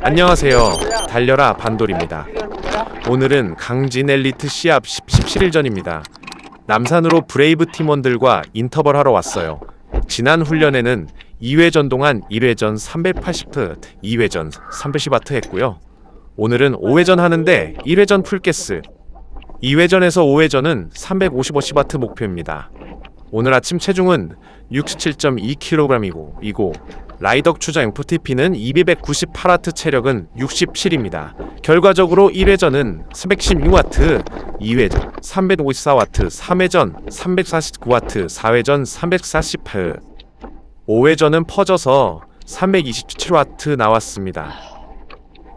안녕하세요. 달려라 반돌입니다. 오늘은 강진 엘리트 시합 10, 17일전입니다. 남산으로 브레이브 팀원들과 인터벌 하러 왔어요. 지난 훈련에는 2회전 동안 1회전 380트, 2회전 310와트 했고요. 오늘은 5회전 하는데 1회전 풀게스, 2회전에서 5회전은 355시바트 목표입니다. 오늘 아침 체중은 67.2kg이고 이고 라이덕 추자 FTP는 298와트 체력은 67입니다. 결과적으로 1회전은 316와트, 2회전 354와트, 3회전 349와트, 4회전 348, 5회전은 퍼져서 327와트 나왔습니다.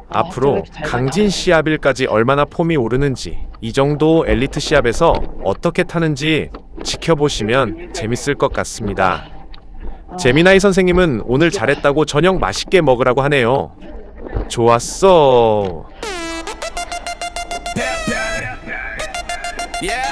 앞으로 강진 시합일까지 얼마나 폼이 오르는지 이 정도 엘리트 시합에서 어떻게 타는지 지켜보시면 재밌을 것 같습니다. 재미나이 선생님은 오늘 잘했다고 저녁 맛있게 먹으라고 하네요. 좋았어. Yeah.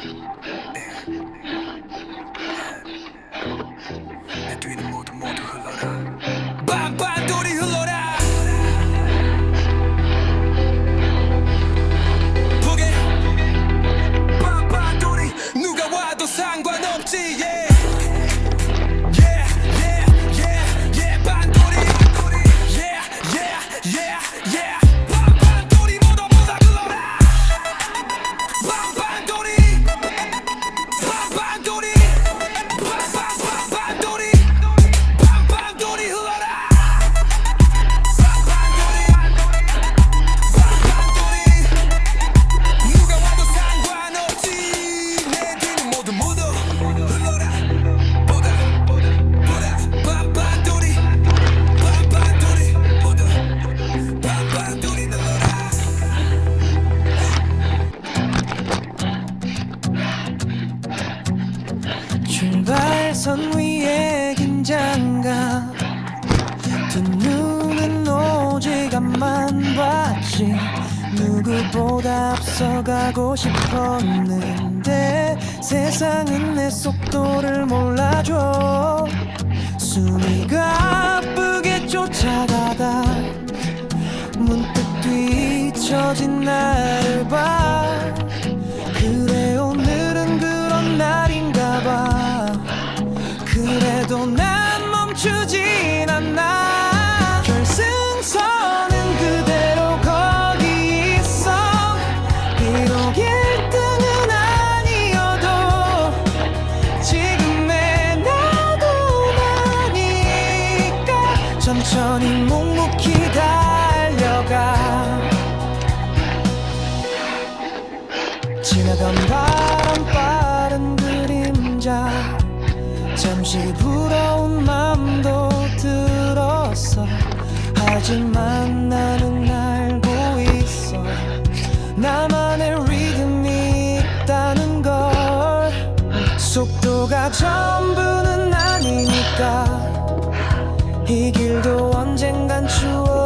Vip. 시선 위에 긴장감. 두 눈은 오직 앞만 봤지. 누구보다 앞서가고 싶었는데 세상은 내 속도를 몰라줘. 숨이 가쁘게 쫓아가다. 문득 뒤처진 나를 봐. 천천히 묵묵히 달려가. 지나간 바람 빠른 그림자 잠시 부러운 마음도 들었어. 하지만 나는 알고 있어. 나만의 리듬이 있다는 걸. 속도가 전부는 아니니까 이 길도 언젠간 추워.